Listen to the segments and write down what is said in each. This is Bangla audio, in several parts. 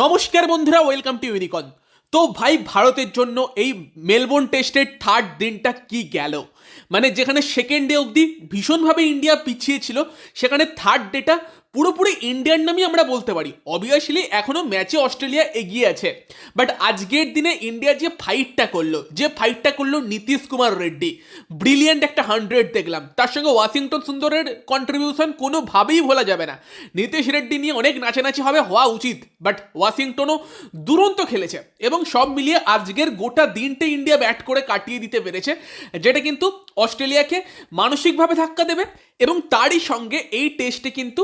নমস্কার বন্ধুরা ওয়েলকাম টু ইউনিকন তো ভাই, ভারতের জন্য এই মেলবোর্ন টেস্টের থার্ড দিনটা কি গেল? মানে যেখানে সেকেন্ড ডে অবধি ভীষণভাবে ইন্ডিয়া পিছিয়ে ছিল, সেখানে থার্ড ডেটা পুরোপুরি ইন্ডিয়ান নামই আমরা বলতে পারি। অবভিয়াসলি এখনও ম্যাচে অস্ট্রেলিয়া এগিয়ে আছে। বাট আজকের দিনে ইন্ডিয়া যে ফাইটটা করল, যে ফাইটটা করল নীতিশ কুমার রেড্ডি। ব্রিলিয়েন্ট একটা হান্ড্রেড দেখলাম। তার সঙ্গে ওয়াশিংটন সুন্দরের কন্ট্রিবিউশন কোনোভাবেই ভোলা যাবে না। নীতিশ রেড্ডি নিয়ে অনেক নাচানাচি হবে, হওয়া উচিত। বাট ওয়াশিংটনও দুরন্ত খেলেছে। এবং সব মিলিয়ে আজকের গোটা দিনটা ইন্ডিয়া ব্যাট করে কাটিয়ে দিতে পেরেছে, যেটা কিন্তু অস্ট্রেলিয়াকে মানসিকভাবে ধাক্কা দেবে। এবং তারই সঙ্গে এই টেস্টে কিন্তু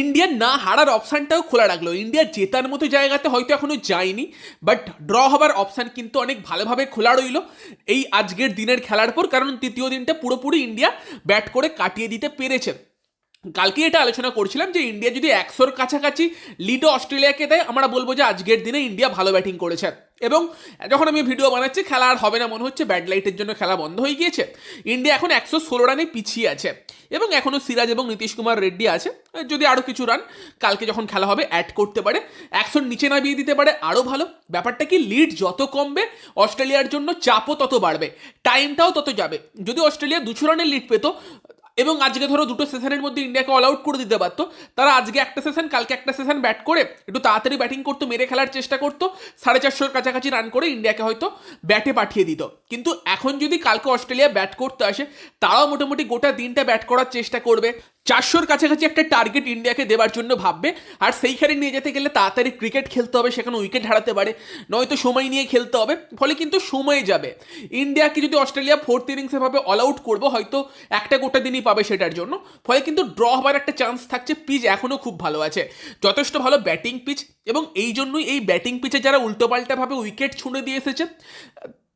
ইন্ডিয়া না হারার অপশানটাও খোলা রাখল। ইন্ডিয়া জেতার মতো জায়গাতে হয়তো এখনও যায়নি বাট ড্র হবার অপশান কিন্তু অনেক ভালোভাবে খোলা রইল এই আজকের দিনের খেলার পর, কারণ তৃতীয় দিনটা পুরোপুরি ইন্ডিয়া ব্যাট করে কাটিয়ে দিতে পেরেছে। কালকে এটা আলোচনা করছিলাম যে ইন্ডিয়া যদি একশোর কাছাকাছি লিডও অস্ট্রেলিয়াকে দেয়, আমরা বলব যে আজকের দিনে ইন্ডিয়া ভালো ব্যাটিং করেছে। এবং যখন আমি ভিডিও বানাচ্ছি, খেলা আর হবে না, মনে হচ্ছে ব্যাড লাইটের জন্য খেলা বন্ধ হয়ে গিয়েছে। ইন্ডিয়া এখন একশো ষোলো রানে পিছিয়ে আছে। এবং এখনও সিরাজ এবং নীতিশ কুমার রেড্ডি আছে। যদি আরও কিছু রান কালকে যখন খেলা হবে অ্যাড করতে পারে। একশোর নিচে নামিয়ে দিতে পারে আরও ভালো। ব্যাপারটা কি লিড যত কমবে, অস্ট্রেলিয়ার জন্য চাপও তত বাড়বে। টাইমটাও তত যাবে। যদি অস্ট্রেলিয়া দুশো রানের লিড পেতো এবং আজকে ধরো দুটো সেশনের মধ্যে ইন্ডিয়াকে অল আউট করে দিতে পারতো। তারা আজকে একটা সেশন কালকে একটা সেশন ব্যাট করে একটু তাড়াতাড়ি ব্যাটিং করতো, মেরে খেলার চেষ্টা করতো, সাড়ে চারশোর কাছাকাছি রান করে ইন্ডিয়াকে হয়তো ব্যাটে পাঠিয়ে দিত। কিন্তু এখন যদি কালকে অস্ট্রেলিয়া ব্যাট করতে আসে, তারাও মোটামুটি গোটা দিনটা ব্যাট করার চেষ্টা করবে। চারশোর কাছাকাছি একটা টার্গেট ইন্ডিয়াকে দেওয়ার জন্য ভাববে, আর সেইখানে নিয়ে যেতে গেলে তাড়াতাড়ি ক্রিকেট খেলতে হবে, সেখানে উইকেট হারাতে পারে, নয়তো সময় নিয়ে খেলতে হবে, ফলে কিন্তু সময় যাবে। ইন্ডিয়াকে যদি অস্ট্রেলিয়া ফোর্থ ইনিংসে ভাবে অল আউট করব, হয়তো একটা গোটা দিনই পাবে সেটার জন্য, ফলে কিন্তু ড্র হবার একটা চান্স থাকছে পিচ এখনও খুব ভালো আছে। যথেষ্ট ভালো ব্যাটিং পিচ এবং এই জন্যই এই ব্যাটিং পিচে যারা উল্টোপাল্টাভাবে উইকেট ছুঁড়ে দিয়ে এসেছে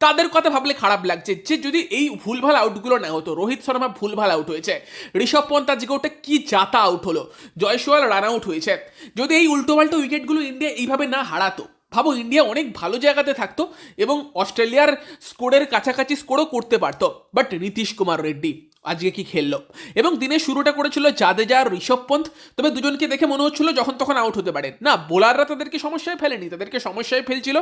তাদের কথা ভাবলে খারাপ লাগছে। যে যদি এই ভুলভাল আউটগুলো না হতো, রোহিত শর্মা ভুলভাল আউট হয়েছে, ঋষভ পন্ত আজকে ওটা কি জাতা আউট হলো, জয়সওয়াল রান আউট হয়েছে। যদি এই উল্টোপাল্টো উইকেটগুলো ইন্ডিয়া এইভাবে না হারাতো, ভাবো ইন্ডিয়া অনেক ভালো জায়গাতে থাকতো এবং অস্ট্রেলিয়ার স্কোরের কাছাকাছি স্কোরও করতে পারতো। বাট নীতিশ কুমার রেড্ডি আজকে কি খেললো? এবং দিনের শুরুটা করেছিল জাদেজা আর ঋষভ পন্থ। তবে দুজনকে দেখে মনে হচ্ছিল যখন তখন আউট হতে পারে। না, বোলাররা তাদেরকে সমস্যায় ফেলেনি, তাদেরকে সমস্যায় ফেলছিল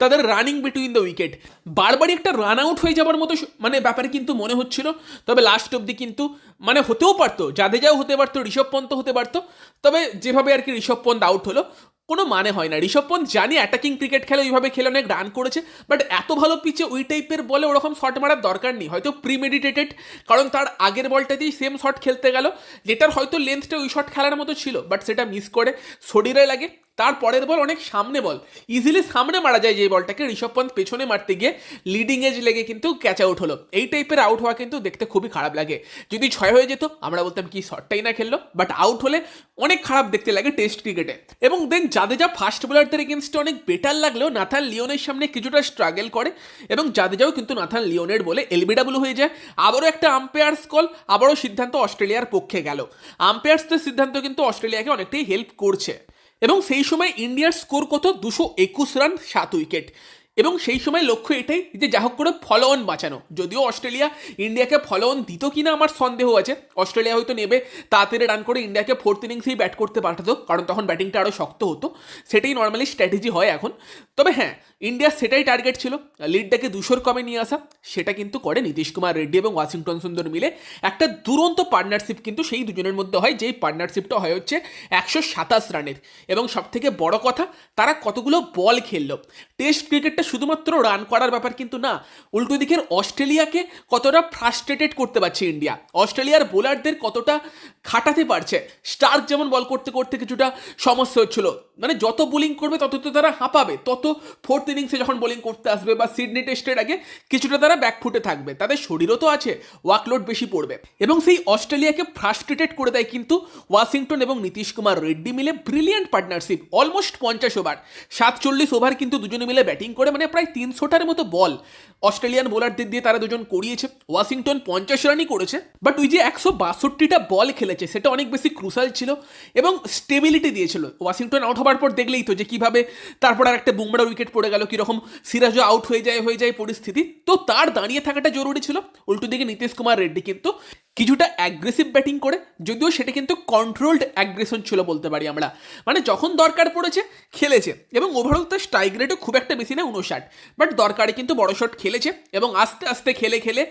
তাদের রানিং বিটুইন দ্য উইকেট বারবারই একটা রান আউট হয়ে যাবার মতো মানে ব্যাপারে কিন্তু মনে হচ্ছিল। তবে লাস্ট অব্দি কিন্তু মানে হতেও পারতো, জাদেজাও হতে পারতো, ঋষভ পন্থ হতে পারতো। তবে যেভাবে আর কি ঋষভ পন্থ আউট হলো কোনো মানে হয় না। ঋষভ পন্থ জানি অ্যাটাকিং ক্রিকেট খেলে ওইভাবে খেলে অনেক রান করেছে বাট এত ভালো পিচে ওই টাইপের বলে ওরকম শট মারার দরকার নেই। হয়তো প্রিমেডিটেটেড কারণ তার আগের বলটাতেই সেম শট খেলতে গেল, যেটার হয়তো লেন্থটা ওই শট খেলার মতো ছিল বাট সেটা মিস করে, শরীরে লাগে তার পরের বল অনেক সামনে বল। ইজিলি সামনে মারা যায় যে বলটাকে। ঋষভ পন্থ পেছনে মারতে গিয়ে লিডিং এজ লেগে কিন্তু ক্যাচ আউট হলো। এই টাইপের আউট হওয়া কিন্তু দেখতে খুবই খারাপ লাগে। যদি ছয় হয়ে যেত, আমরা বলতাম কি, শটটাই না খেললো। বাট আউট হলে অনেক খারাপ দেখতে লাগে টেস্ট ক্রিকেটে এবং দেন জাদেজা ফাস্ট বোলারদের এগেনস্টে অনেক বেটার লাগলেও নাথান লিওনের সামনে কিছুটা স্ট্রাগল করে। এবং জাদেজাও কিন্তু নাথান লিওনের বলে এলবিডাব্লিউ হয়ে যায়। আবারও একটা আম্পায়ার্স কল আবারও সিদ্ধান্ত অস্ট্রেলিয়ার পক্ষে গেল। আম্পায়ার্সদের সিদ্ধান্ত কিন্তু অস্ট্রেলিয়াকে অনেকটাই হেল্প করছে। এবং সেই সময় ইন্ডিয়ার স্কোর কত? দুশো একুশ রান সাত উইকেট। এবং সেই সময় লক্ষ্য এটাই যে যা হোক করে ফলো অন বাঁচানো। যদিও অস্ট্রেলিয়া ইন্ডিয়াকে ফলো অন দিত কিনা আমার সন্দেহ আছে। অস্ট্রেলিয়া হয়তো নেবে তাড়াতাড়ি রান করে ইন্ডিয়াকে ফোর্থ ইনিংসেই ব্যাট করতে পাঠাতো কারণ তখন ব্যাটিংটা আরও শক্ত হতো। সেটাই নর্মালি স্ট্র্যাটেজি হয় এখন। তবে হ্যাঁ ইন্ডিয়ার সেটাই টার্গেট ছিল। লিডটাকে দুশোর কমে নিয়ে আসা, সেটা কিন্তু করে নীতিশ কুমার, রেড্ডি এবং ওয়াশিংটন সুন্দর মিলে একটা দুরন্ত পার্টনারশিপ কিন্তু সেই দুজনের মধ্যে হয়, যেই পার্টনারশিপটা হয় হচ্ছে একশো সাতাশ রানের। এবং সব থেকে বড় কথা, তারা কতগুলো বল খেললো। টেস্ট ক্রিকেটটা শুধুমাত্র রান করার ব্যাপার কিন্তু না, উল্টো দিকের অস্ট্রেলিয়াকে কতটা ফ্রাস্ট্রেটেড করতে পারছে ইন্ডিয়া। অস্ট্রেলিয়ার বোলারদের কতটা খাটাতে পারছে। স্টার্ক যেমন বল করতে করতে কিছুটা সমস্যা হচ্ছিল। মানে যত বোলিং করবে, তত তো তারা হাঁপাবে। তত ফোর্থ ইনিংসে যখন বোলিং করতে আসবে বা সিডনি টেস্টের আগে, কিছুটা তারা ব্যাকফুটে থাকবে। তাদের শরীরও তো আছে ওয়ার্কলোড বেশি পড়বে। এবং সেই অস্ট্রেলিয়াকে ফ্রাস্ট্রেটেড করে দেয় কিন্তু ওয়াশিংটন এবং নীতিশ কুমার রেড্ডি মিলে ব্রিলিয়ান্ট পার্টনারশিপ অলমোস্ট পঞ্চাশ ওভার সাতচল্লিশ ওভার কিন্তু দুজনে মিলে ব্যাটিং করে মানে প্রায় তিনশোটার মতো বল অস্ট্রেলিয়ান বোলারদের দিয়ে তারা দুজন করিয়েছে। ওয়াশিংটন পঞ্চাশ রানই করেছে বাট ওই যে একশো বাষট্টিটা বল খেলেছে, সেটা অনেক বেশি ক্রুশাল ছিল এবং স্টেবিলিটি দিয়েছিল। ওয়াশিংটন আউট হবার পর দেখলেই তো যে কীভাবে তারপর আর একটা বুমরা উইকেট পড়ে গেল, কীরকম সিরাজও আউট হয়ে যায় হয়ে যায় পরিস্থিতি। তো তার দাঁড়িয়ে থাকাটা জরুরি ছিল উল্টো দিকে নীতিশ কুমার রেড্ডি কিন্তু কিছুটা অ্যাগ্রেসিভ ব্যাটিং করে, যদিও সেটা কিন্তু কন্ট্রোলড অ্যাগ্রেশন ছিল বলতে পারি আমরা। মানে যখন দরকার পড়েছে, খেলেছে এবং ওভারঅল তার স্ট্রাইক রেটও খুব একটা বেশি না উনষাট বাট দরকারে কিন্তু বড় শট খেলেছে এবং আস্তে আস্তে খেলে খেলে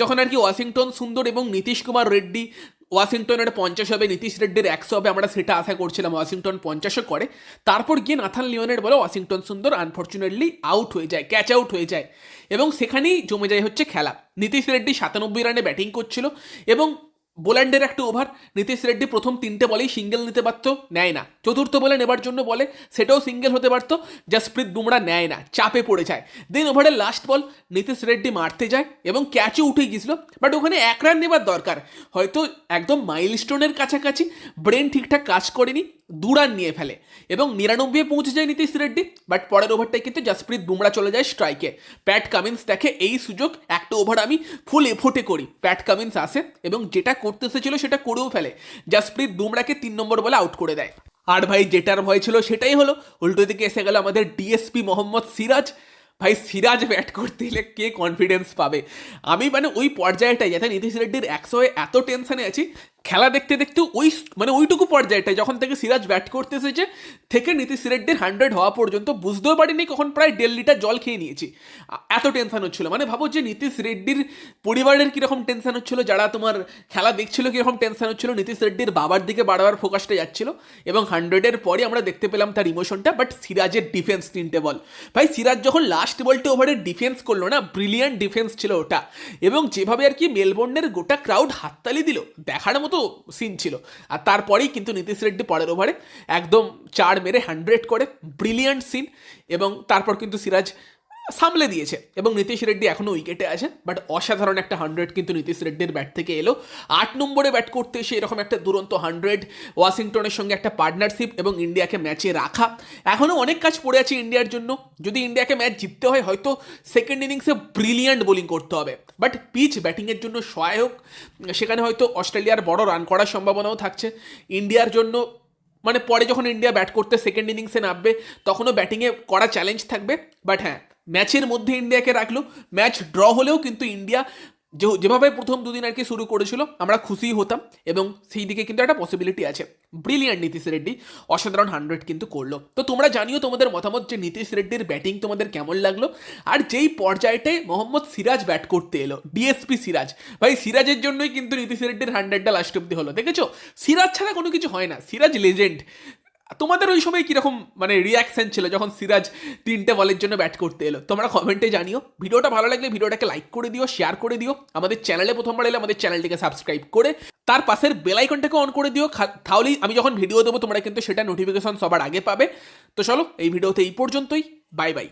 যখন আর কি ওয়াশিংটন সুন্দর এবং নীতিশ কুমার রেড্ডি ওয়াশিংটনের পঞ্চাশ হবে, নীতিশ রেড্ডির একশো হবে, আমরা সেটা আশা করছিলাম ওয়াশিংটন পঞ্চাশও করে। তারপর গিয়ে নাথান লিওনের বলে ওয়াশিংটন সুন্দর আনফর্চুনেটলি আউট হয়ে যায় ক্যাচ আউট হয়ে যায়। এবং সেখানেই জমে যায় হচ্ছে খেলা। নীতিশ রেড্ডি সাতানব্বই রানে ব্যাটিং করছিল এবং বোল্যান্ডের একটা ওভার নীতিশ রেড্ডি প্রথম তিনটে বলেই সিঙ্গেল নিতে পারত, নেয় না। চতুর্থ বলে নেবার জন্য বলে, সেটাও সিঙ্গেল হতে পারতো, জাসপ্রীত বুমরা নেয় না, চাপে পড়ে যায়। দেন ওভারের লাস্ট বল নীতিশ রেড্ডি মারতে যায় এবং ক্যাচও উঠে গিয়েছিল বাট ওখানে এক রান নেবার দরকার। হয়তো একদম মাইলস্টোনের কাছাকাছি ব্রেন ঠিকঠাক কাজ করেনি দু রান নিয়ে ফেলে। এবং নিরানব্বই পৌঁছে যায় নীতিশ রেড্ডি বাট পরের ওভারটায় কিন্তু জাসপ্রীত বুমরা চলে যায় স্ট্রাইকে প্যাট কামিন্স দেখে এই সুযোগ, একটা ওভার আমি ফুল এফোর্টে করি। প্যাট কামিন্স আসে এবং যেটা করতে এসেছিল সেটা করেও ফেলে। জাসপ্রীত বুমরাকে তিন নম্বর বলে আউট করে দেয়। আর ভাই, যেটার ভয় ছিল সেটাই হলো, উল্টো দিকে এসে গেল আমাদের ডিএসপি মোহাম্মদ সিরাজ। ভাই, সিরাজ ব্যাট করতে এলে কে কনফিডেন্স পাবে? আমি মানে ওই পর্যায়টায়, যাতে নীতিশ রেড্ডির একশো এত টেনশনে আছি খেলা দেখতে দেখতে ওই মানে ওইটুকু পর্যায়টায় যখন থেকে সিরাজ ব্যাট করতে এসেছে থেকে নীতিশ রেড্ডির হান্ড্রেড হওয়া পর্যন্ত বুঝতেও পারিনি, কখন প্রায় দেড় লিটার জল খেয়ে নিয়েছি। এত টেনশন হচ্ছিল। মানে ভাবো যে, নীতিশ রেড্ডির পরিবারের কীরকম টেনশন হচ্ছিল, যারা তোমার খেলা দেখছিল কীরকম টেনশন হচ্ছিল, নীতিশ রেড্ডির বাবার দিকে বারবার ফোকাসটা যাচ্ছিল এবং হান্ড্রেডের পরে আমরা দেখতে পেলাম তার ইমোশনটা বাট সিরাজের ডিফেন্স তিনটে বল। ভাই, সিরাজ যখন লাস্ট বলটা ওভারের ডিফেন্স করল না ব্রিলিয়ান্ট ডিফেন্স ছিল ওটা। এবং যেভাবে আর কি মেলবোর্নের গোটা ক্রাউড হাততালি দিল, দেখার মতো সিন ছিল। আর তারপরেই কিন্তু নীতিশ রেড্ডি পরের ওভারে একদম চার মেরে হান্ড্রেড করে ব্রিলিয়ান্ট সিন এবং তারপর কিন্তু সিরাজ সামলে দিয়েছে। এবং নীতিশ রেড্ডি এখনও উইকেটে আছে বাট অসাধারণ একটা হান্ড্রেড কিন্তু নীতিশ রেড্ডির ব্যাট থেকে এলো। আট নম্বরে ব্যাট করতে এসে এরকম একটা দুরন্ত হান্ড্রেড ওয়াশিংটনের সঙ্গে একটা পার্টনারশিপ এবং ইন্ডিয়াকে ম্যাচে রাখা। এখনও অনেক কাজ পড়ে আছে ইন্ডিয়ার জন্য। যদি ইন্ডিয়াকে ম্যাচ জিততে হয়, হয়তো সেকেন্ড ইনিংসে ব্রিলিয়ান্ট বোলিং করতে হবে। বাট পিচ ব্যাটিংয়ের জন্য সহায়ক। সেখানে হয়তো অস্ট্রেলিয়ার বড় রান করার সম্ভাবনাও থাকছে। ইন্ডিয়ার জন্য মানে পরে যখন ইন্ডিয়া ব্যাট করতে সেকেন্ড ইনিংসে নামবে, তখনও ব্যাটিংয়ে করা চ্যালেঞ্জ থাকবে। বাট হ্যাঁ ম্যাচের মধ্যে ইন্ডিয়াকে রাখল। ম্যাচ ড্র হলেও কিন্তু ইন্ডিয়া যে, যেভাবে প্রথম দুদিন আর কি শুরু করেছিল, আমরা খুশি হতাম এবং সেই দিকে কিন্তু একটা পসিবিলিটি আছে। ব্রিলিয়ান্ট নীতিশ রেড্ডি, অসাধারণ হান্ড্রেড কিন্তু করল। তো তোমরা জানিও তোমাদের মতামত যে নীতিশ রেড্ডির ব্যাটিং তোমাদের কেমন লাগল? আর যেই পর্যায়টায় মোহাম্মদ সিরাজ ব্যাট করতে এলো ডিএসপি সিরাজ। ভাই, সিরাজের জন্যই কিন্তু নীতিশ রেড্ডির হান্ড্রেডটা লাস্ট অব্দি হলো, দেখেছ? সিরাজ ছাড়া কোনো কিছু হয় না। সিরাজ লেজেন্ড তোমাদের ওই সময় কীরকম মানে রিয়াকশন ছিল যখন সিরাজ তিনটে বলের জন্য ব্যাট করতে এলো? তোমরা কমেন্টে জানিও। ভিডিওটা ভালো লাগলে ভিডিওটাকে লাইক করে দিও শেয়ার করে দিও। আমাদের চ্যানেলে প্রথমবার এলে আমাদের চ্যানেলটিকে সাবস্ক্রাইব করে, তার পাশের বেল আইকনটাকে অন করে দিও। তাহলেই আমি যখন ভিডিও দেবো, তোমরা কিন্তু সেটা নোটিফিকেশন সবার আগে পাবে। তো চলো, এই ভিডিওতে এই পর্যন্তই। Bye bye